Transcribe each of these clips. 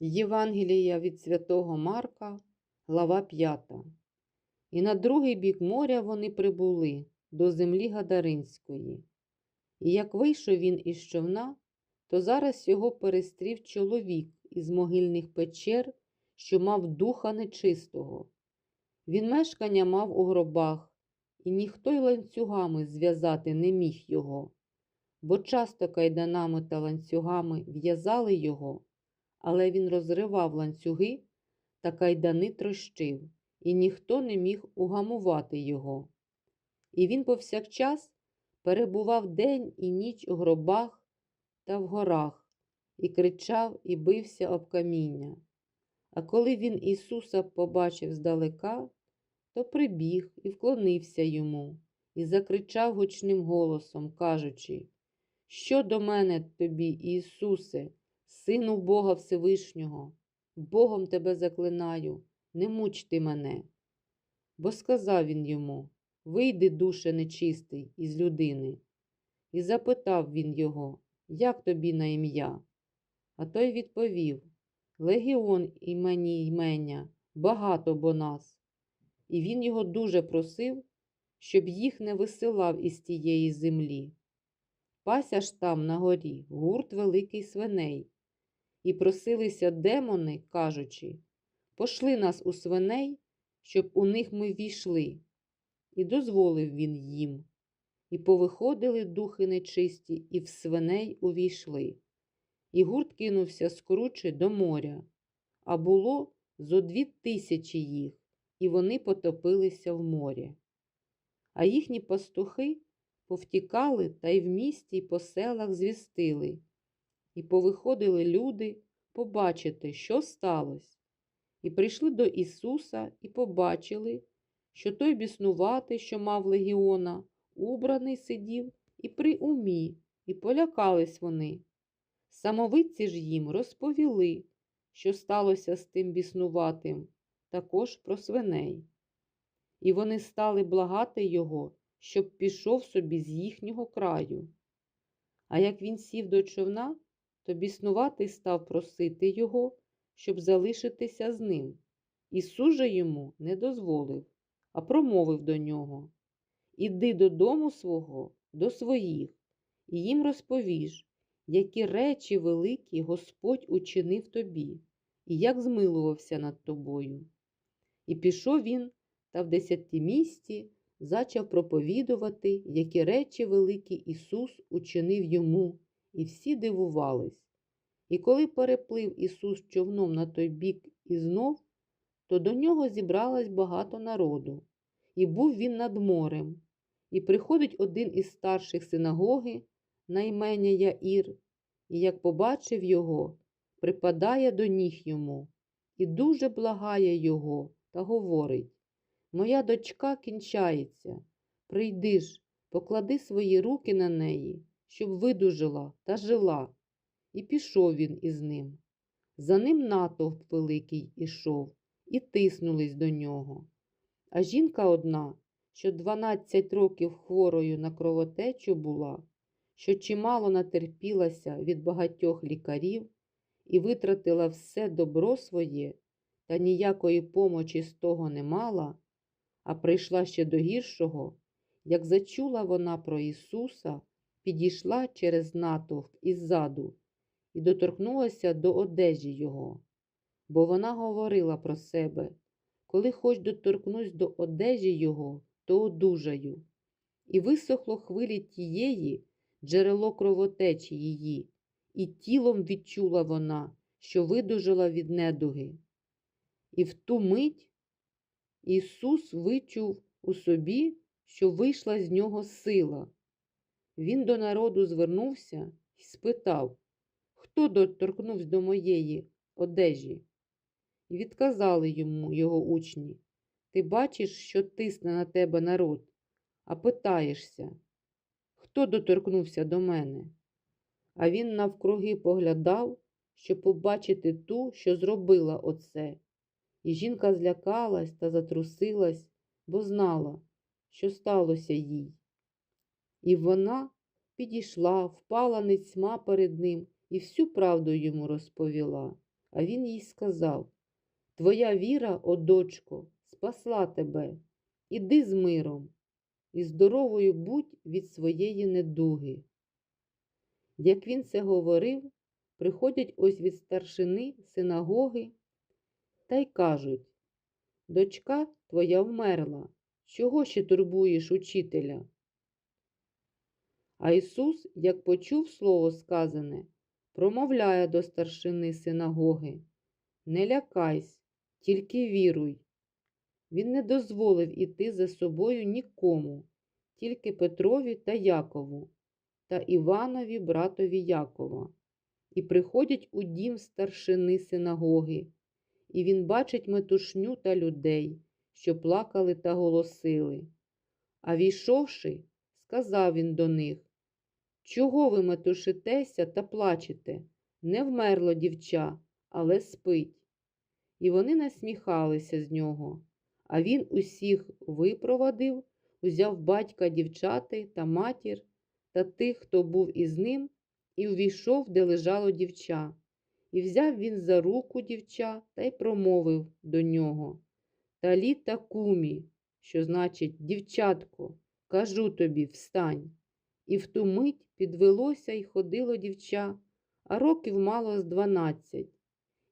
Євангелія від святого Марка, глава 5. І на другий бік моря вони прибули до землі Гадаринської. І як вийшов він із човна, то зараз його перестрів чоловік із могильних печер, що мав духа нечистого. Він мешкання мав у гробах, і ніхто й ланцюгами зв'язати не міг його, бо часто кайданами та ланцюгами в'язали його, але він розривав ланцюги та кайдани трощив, і ніхто не міг угамувати його. І він повсякчас перебував день і ніч у гробах та в горах, і кричав, і бився об каміння. А коли він Ісуса побачив здалека, то прибіг і вклонився йому, і закричав гучним голосом, кажучи, Що до мене тобі, Ісусе, Сину Бога Всевишнього, Богом тебе заклинаю, не муч ти мене. Бо сказав він йому Вийди, душе нечистий, із людини. І запитав він його, як тобі на ім'я? А той відповів Легіон імені ймення, багато бо нас. І він його дуже просив, щоб їх не висилав із тієї землі. Пася ж там на горі гурт великий свиней, і просилися демони, кажучи Пошли нас у свиней, щоб у них ми війшли. І дозволив він їм. І повиходили духи нечисті, і в свиней увійшли. І гурт кинувся скруче до моря, а було зо дві тисячі їх, і вони потопилися в морі. А їхні пастухи повтікали та й в місті й по селах звістили, і повиходили люди побачити, що сталося. І прийшли до Ісуса і побачили, що той біснуватий, що мав легіона, убраний сидів і при умі, і полякались вони. Самовидці ж їм розповіли, що сталося з тим біснуватим, також про свиней. І вони стали благати його, щоб пішов собі з їхнього краю. А як він сів до човна, то біснуватий став просити його, щоб залишитися з ним. Ісус же йому не дозволив, а промовив до нього Іди додому свого, до своїх, і їм розповіш, які речі великі Господь учинив тобі, і як змилувався над тобою. І пішов він та в десятимісті зачав проповідувати, які речі великі Ісус учинив йому, і всі дивувались. І коли переплив Ісус човном на той бік і знов, то до нього зібралось багато народу, і був він над морем. І приходить один із старших синагоги, на імення Яїр, і як побачив його, припадає до ніг йому, і дуже благає його та говорить Моя дочка кінчається, прийди ж, поклади свої руки на неї, щоб видужила та жила. І пішов він із ним. За ним натовп великий ішов, і тиснулись до нього. А жінка одна, що дванадцять років хворою на кровотечу була, що чимало натерпілася від багатьох лікарів і витратила все добро своє, та ніякої помочі з того не мала, а прийшла ще до гіршого, як зачула вона про Ісуса, підійшла через натовп іззаду і доторкнулася до одежі Його, бо вона говорила про себе, коли хоч доторкнусь до одежі Його, то одужаю. І висохло хвилі тієї джерело кровотечі її, і тілом відчула вона, що видужала від недуги. І в ту мить Ісус вичув у собі, що вийшла з нього сила. Він до народу звернувся і спитав, хто доторкнувся до моєї одежі? І відказали йому його учні. Ти бачиш, що тисне на тебе народ, а питаєшся, хто доторкнувся до мене? А він навкруги поглядав, щоб побачити ту, що зробила оце. І жінка злякалась та затрусилась, бо знала, що сталося їй. І вона підійшла, впала ницьма перед ним і всю правду йому розповіла. А він їй сказав Твоя віра, о дочко, спасла тебе. Іди з миром, і здоровою будь від своєї недуги. Як він це говорив, приходять ось від старшини синагоги та й кажуть Дочка твоя вмерла, чого ще турбуєш учителя? А Ісус, як почув слово сказане, промовляє до старшини синагоги Не лякайсь, тільки віруй. Він не дозволив іти за собою нікому, тільки Петрові та Якову та Іванові, братові Якова. І приходять у дім старшини синагоги, і він бачить метушню та людей, що плакали та голосили. А війшовши, сказав він до них Чого ви метушитеся та плачете? Не вмерло дівча, але спить. І вони насміхалися з нього. А він усіх випровадив, узяв батька дівчати та матір та тих, хто був із ним, і увійшов, де лежало дівча. І взяв він за руку дівча та й промовив до нього Таліта кумі, що значить, дівчатко, кажу тобі, встань. І в ту мить підвелося й ходило дівча, а років мало з дванадцять.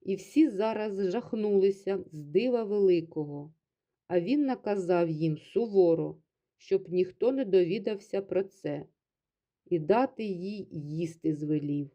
І всі зараз жахнулися з дива великого. А він наказав їм суворо, щоб ніхто не довідався про це, і дати їй їсти звелів.